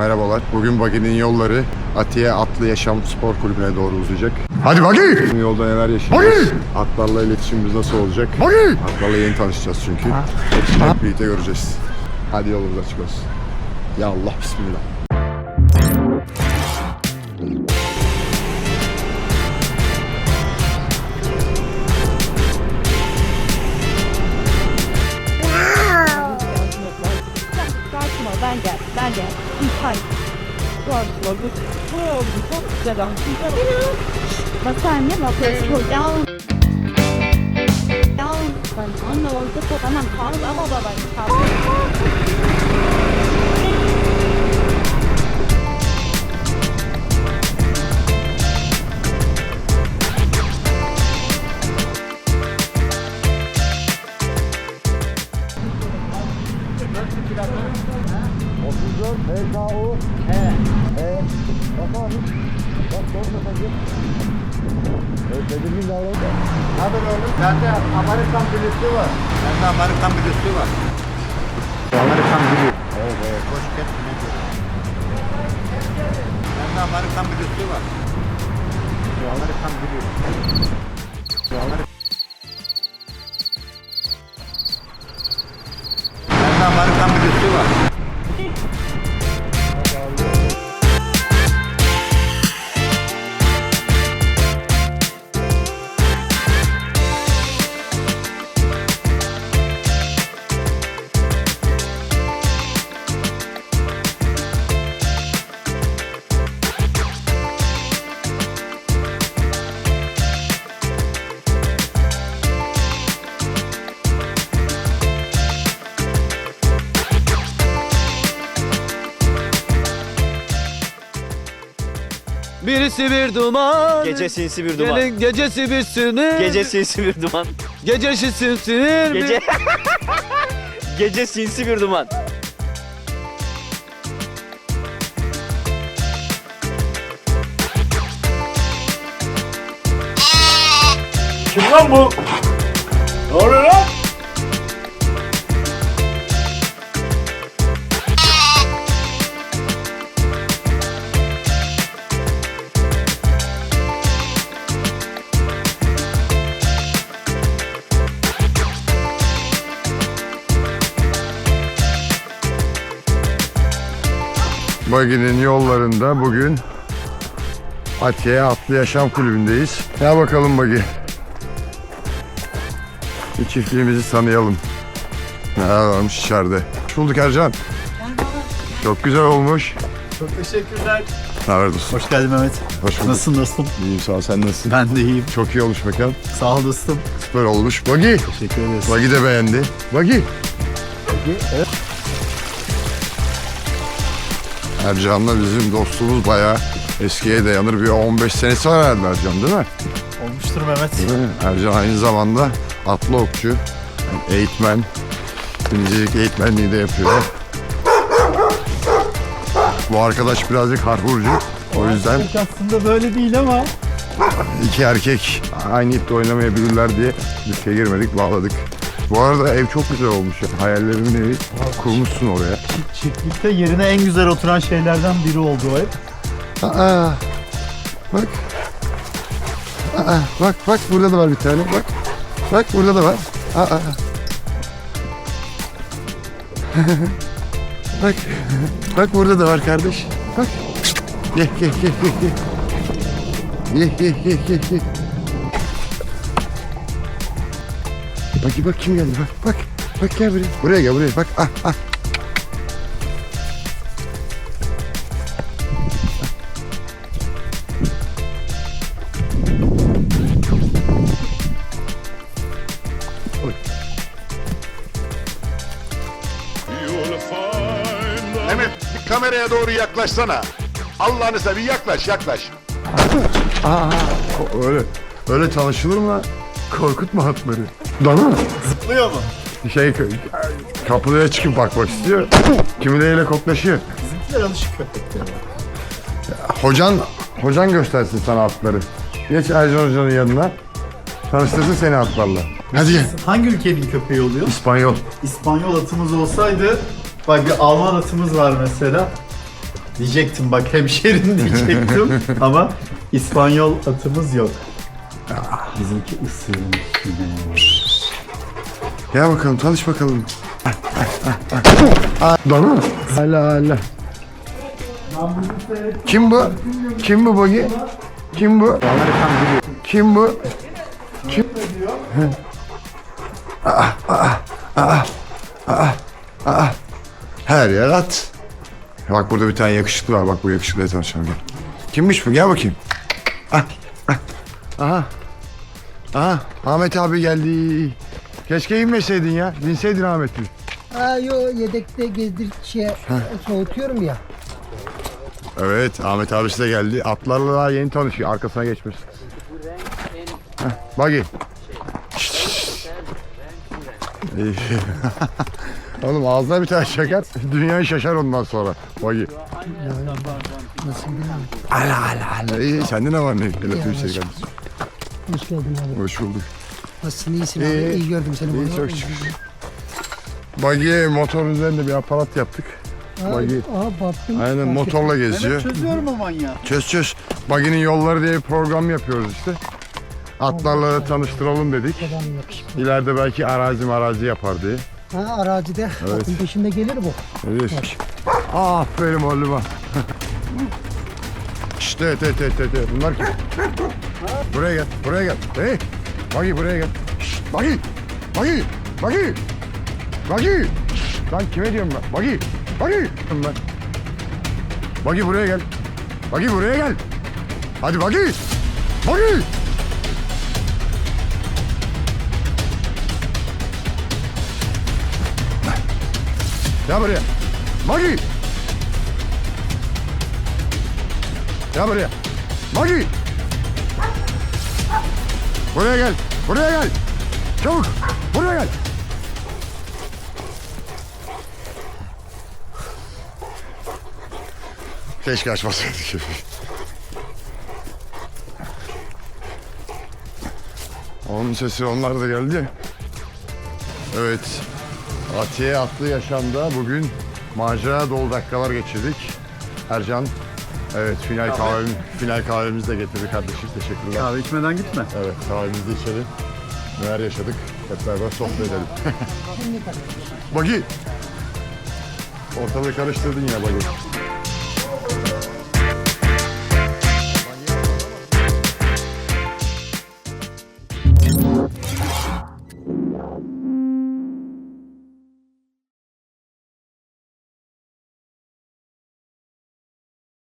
Merhabalar. Bugün Bagi'nin yolları Atiye Atlı Yaşam Spor Kulübü'ne doğru uzayacak. Hadi Bagi! Yolda neler yaşayacağız? Atlarla iletişimimiz nasıl olacak? Bagi! Atlarla yeni tanışacağız çünkü. Hepsini hep birlikte göreceğiz. Hadi yolumuz açık olsun. Ya Allah bismillah. Ol ben gel ben gel. İlkay. Sakin ol. Ne oldu? Çok güzel oldu. Bak anne bak. Đau. Đau. Còn có nồi cái cô đã nằm khó lắm mà bà bệnh khó. Haber oğlum. Bende Amerikan bilisi var. Bende Amerikan bilisi var. Amerikan bili. Evet evet. Hoş geldin. Bende Amerikan bilisi var. Amerikan bili. Birisi bir duman. Gece sinsi bir duman. Gelin gecesi bir sinir. Gece sinsi bir duman. Gecesi sinir. Gece Gece sinsi bir duman. Kim lan bu? Bagi'nin yollarında bugün Atiye Atlı Yaşam Kulübü'ndeyiz. Gel bakalım Bagi. Bir çiftliğimizi tanıyalım. Neler varmış içeride. Hoş bulduk Ercan. Çok güzel olmuş. Çok teşekkürler. Ne haber dostum? Hoş geldin Mehmet. Hoş bulduk. Nasılsın dostum? İyiyim sağ ol. Sen nasılsın? Ben de iyiyim. Çok iyi olmuş mekan. Sağ ol dostum. Süper olmuş. Bagi. Teşekkür ederiz. Bagi de beğendi. Bagi. evet. Ercan'la bizim dostluğumuz bayağı eskiye dayanır. Bir 15 senesi var herhalde Ercan değil mi? Olmuştur Mehmet. Değil mi? Ercan aynı zamanda atlı okçu, eğitmen, binicilik eğitmenliği de yapıyor. Bu arkadaş birazcık harburcu. O yüzden Pek aslında böyle değil ama. iki erkek aynı ipte oynamayabilirler diye riske girmedik, bağladık. Bu arada ev çok güzel olmuş. ya. Hayallerimin evi. Kurmuşsun oraya. Çiftlikte yerine en güzel oturan şeylerden biri oldu o ev. Aa, bak. Aa, bak bak burada da var bir tane. Bak. Bak burada da var. Aa. bak. Bak burada da var kardeş. Bak. Ye ye ye ye ye. Ye ye ye ye Bak bak kim geldi bak bak. Bak gel buraya. Buraya gel buraya bak. Ah ah. Mehmet bir kameraya doğru yaklaşsana. Allah'ını seveyim yaklaş yaklaş. Öyle öyle tanışılır mı? Korkutma atları. Dana. Zıplıyor mu? Şey kapıya çıkıp bakmak istiyor. Kimileriyle koklaşıyor. Bizimkiler alışık köpekler. Hocan hocan göstersin sana atları. Geç Ercan hocanın yanına. Tanıştırsın seni atlarla. Hadi gel. Hangi ülkenin köpeği oluyor? İspanyol. İspanyol atımız olsaydı Bak bir Alman atımız var mesela. Diyecektim bak hemşerin diyecektim ama İspanyol atımız yok. Bizimki ısırmış. Gel bakalım tanış bakalım. Dana. Hala hala. Kim bu? Kim bu Bogi? Kim bu? Kim bu? Kim? Aa, aa, aa, aa, aa. Her yer at. Bak burada bir tane yakışıklı var. Bak bu yakışıklıya tanışalım gel. Kimmiş bu? Gel bakayım. Ah, ah. Aha. Aha. Ahmet abi geldi. Keşke inmeseydin ya. Binseydin Ahmet'i. Ha yo yedekte gezdir şey soğutuyorum ya. Evet Ahmet abisi de geldi. Atlarla daha yeni tanışıyor. Arkasına geçmiş. Heh, Buggy. Oğlum ağzına bir tane şeker. Dünyayı şaşar ondan sonra. Buggy. Nasıl bilmiyorum. Ala ala ala. İyi sende ne var ne? Bir şey kardeşim. Hoş geldin abi. Hoş bulduk. Nasılsın iyisin abi? İyi. İyi gördüm seni. İyi burada. çok şükür. Buggy motor üzerinde bir aparat yaptık. Buggy. Aa baktım. Aynen motorla geziyor. Çözüyorum o manyağı. Çöz çöz. Buggy'nin yolları diye bir program yapıyoruz işte. Atlarla da tanıştıralım dedik. Adam yakışıklı. İleride belki arazi marazi yapar diye. Ha arazide. Evet. Atın peşinde gelir bu. Evet. Aferin oğluma. İşte evet, evet, evet. Bunlar kim? Buraya gel, buraya gel. Hey, Bagi buraya gel. Şşt, Bagi, Bagi, Bagi, Bagi. Lan kime diyorum ben? Bagi, Bagi. Ben. Bagi buraya gel. Bagi buraya gel. Hadi Bagi, Bagi. Gel buraya. Bagi. Gel buraya. Bagi. Buraya gel. Buraya gel. Çabuk. Buraya gel. Keşke açmasaydık. Onun sesi onlar da geldi. Evet. Atiye atlı yaşamda bugün macera dolu dakikalar geçirdik. Ercan, evet final kahvem, final kahvemizi de getirdi kardeşim. Teşekkürler. Kahve içmeden gitme. Evet kahvemizi içelim. Neler yaşadık hep beraber sohbet edelim. Bagi. Ortalığı karıştırdın ya Bagi.